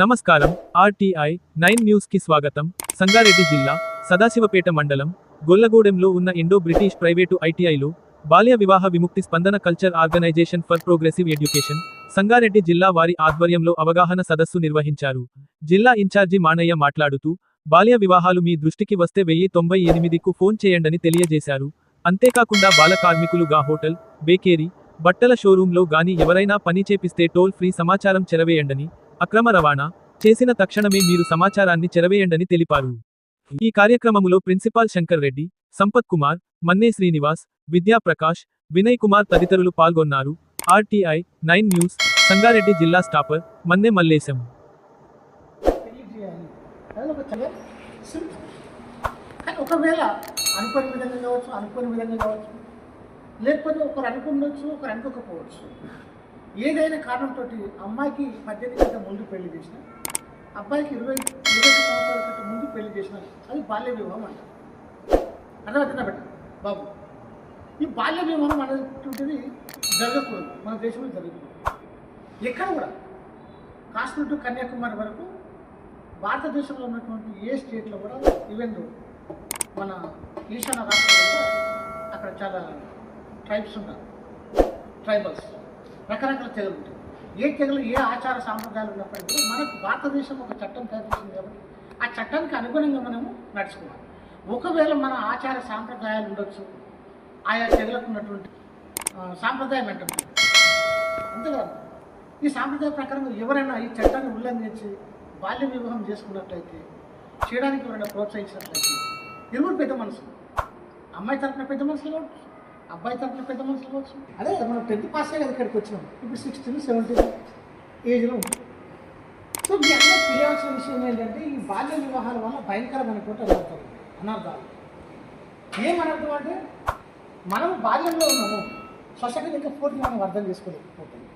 నమస్కారం RTI nine న్యూస్కి స్వాగతం. సంగారెడ్డి జిల్లా సదాశివపేట మండలం గొల్లగూడెంలో ఉన్న ఇండో బ్రిటిష్ ప్రైవేటు ఐటీఐలో బాల్య వివాహ విముక్తి Spandana culture organization for progressive education Sangareddy జిల్లా వారి ఆధ్వర్యంలో అవగాహన సదస్సు నిర్వహించారు. జిల్లా ఇన్ఛార్జి మానయ్య మాట్లాడుతూ బాల్య వివాహాలు మీ దృష్టికి వస్తే వెయ్యి తొంభై ఎనిమిదికు ఫోన్ చేయండని తెలియజేశారు. అంతేకాకుండా బాల కార్మికులుగా హోటల్ బేకేరీ బట్టల షోరూంలో గాని ఎవరైనా పని చేపిస్తే టోల్ ఫ్రీ సమాచారం చెరవేయండని అక్రమ రవాణా చేసిన తక్షణమే మీరు సమాచారాన్ని చెరవేయండని తెలిపారు. ఈ కార్యక్రమములో ప్రిన్సిపాల్ శంకర్ రెడ్డి సంపత్ కుమార్ మన్నే శ్రీనివాస్ విద్యాప్రకాష్ వినయ్ కుమార్ తదితరులు పాల్గొన్నారు. ఆర్టీఐ నైన్ న్యూస్ సంగారెడ్డి జిల్లా స్టాపర్ మన్నె మల్లేశం. ఒకవేళ అనుకోని విధంగా కావచ్చు అనుకోని విధంగా కావచ్చు లేకపోతే ఒకరు అనుకుండొచ్చు ఒకరు అనుకోకపోవచ్చు. ఏదైనా కారణంతో అమ్మాయికి పద్దెనిమిది కంటే ముందు పెళ్ళి చేసిన అబ్బాయికి ఇరవై ఇరవై సంవత్సరాల కంటే ముందు పెళ్ళి చేసిన అది బాల్య వివాహం అంటారు అర్థమవుతుందా బిడ్డ బాబు ఈ బాల్య వివాహం అనేటువంటిది జరగకూడదు. మన దేశంలో జరగకూడదు. ఎక్కడ కూడా. కాశ్మీర్ టు కన్యాకుమారి వరకు భారతదేశంలో ఉన్నటువంటి ఏ స్టేట్లో కూడా ఈవెన్ మన ఈశాన్య రాష్ట్రాల్లో అక్కడ చాలా ట్రైబ్స్ ఉన్నారు ట్రైబల్స్. రకరకాల తెగలు ఉంటాయి. ఏ తెగలు ఏ ఆచార సాంప్రదాయాలు ఉన్నప్పటికీ కూడా మనకు భారతదేశం ఒక చట్టం తయారు కాబట్టి ఆ చట్టానికి అనుగుణంగా మనము నడుచుకోవాలి. ఒకవేళ మన ఆచార సాంప్రదాయాలు ఉండొచ్చు ఆయా తెగలకు ఉన్నటువంటి సాంప్రదాయం ఏంటంటే అంతేకాదు ఈ సాంప్రదాయ ప్రకారంగా ఎవరైనా ఈ చట్టాన్ని ఉల్లంఘించి బాల్య వివాహం చేసుకున్నట్లయితే చేయడానికి ఎవరైనా ప్రోత్సహించినట్లయితే ఇరువురు పెద్ద మనసులు అమ్మాయి తరపున పెద్ద మనసులు అబ్బాయి తరపున పెద్ద మనుషులు కావచ్చు. అదే మనం టెన్త్ పాస్ అయ్యి ఇక్కడికి వచ్చినాం. ఇప్పుడు సిక్స్టీన్ సెవెంటీన్ ఏజ్లో ఉంటుంది సో మీ అందరూ తెలియాల్సిన విషయం ఏంటంటే ఈ బాల్య వివాహాల వల్ల భయంకరమైన కూడా జరుగుతుంది అనర్థాలు. ఏమనర్థం అంటే మనం బాల్యంలో ఉన్నాము. సొసైటీ ఇంకా పూర్తి మనం అర్థం చేసుకోలేకపోతుంది